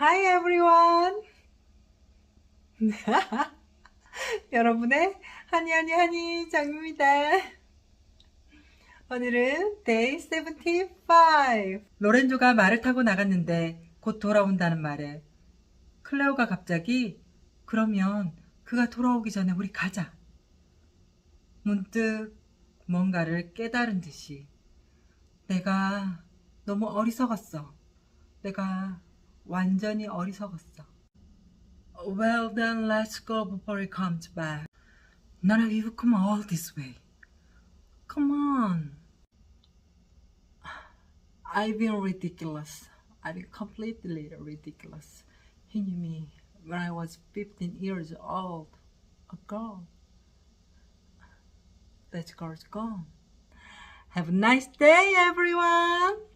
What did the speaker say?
Hi everyone. 여러분의 하니 하니 하니 장입니다. 오늘은 day 75. 로렌조가 말을 타고 나갔는데 곧 돌아온다는 말에 클레오가 갑자기 그러면 그가 돌아오기 전에 우리 가자. 문득 뭔가를 깨달은 듯이 내가 너무 어리석었어. 내가 완전히 어리석었어. Well then let's go before he comes back. None of you come all this way. Come on. I've been ridiculous. I've been completely ridiculous. He knew me when I was 15 years old. A girl. That girl's gone. Have a nice day, everyone. I love you.